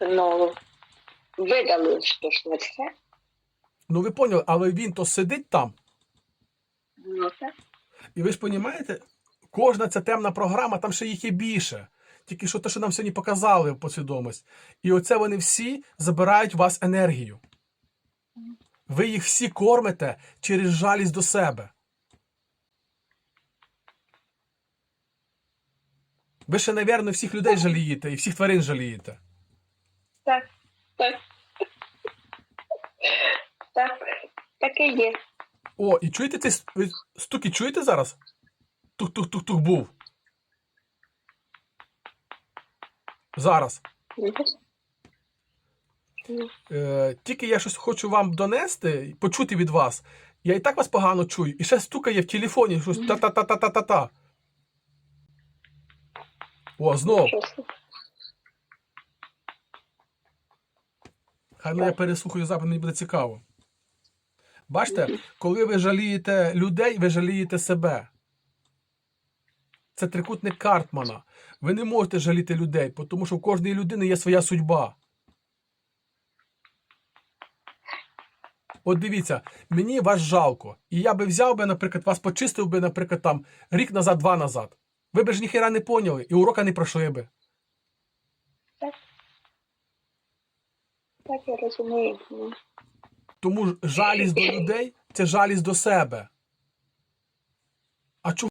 Ну, видали що ж не все. Ну ви поняли, але він то сидить там. Ну, так. І ви ж розумієте, кожна ця темна програма, там ще їх є більше. Тільки що те, що нам сьогодні показали в посвідомість. І оце вони всі забирають у вас енергію. Ви їх всі кормите через жалість до себе. Ви ще, навірно, всіх людей жалієте і всіх тварин жалієте. Так, так. Так, так і є. О, і чуєте цей стуки чуєте зараз? Тух-тух-тух-тух був. Зараз. Е, тільки я щось хочу вам донести, почути від вас. Я і так вас погано чую. І ще стукає в телефоні щось та-та-та-та-та-та. О, знов. Хай мене переслухаю запит, мені буде цікаво. Бачите, коли ви жалієте людей, ви жалієте себе. Це трикутник Картмана. Ви не можете жаліти людей, тому що в кожної людини є своя судьба. От дивіться, мені вас жалко. І я би взяв би, наприклад, вас почистив би, наприклад, там рік назад, два назад. Ви б ж ніхера не поняли і урока не пройшли би. Так я розумію. Тому жалість до людей це жалість до себе. А чому?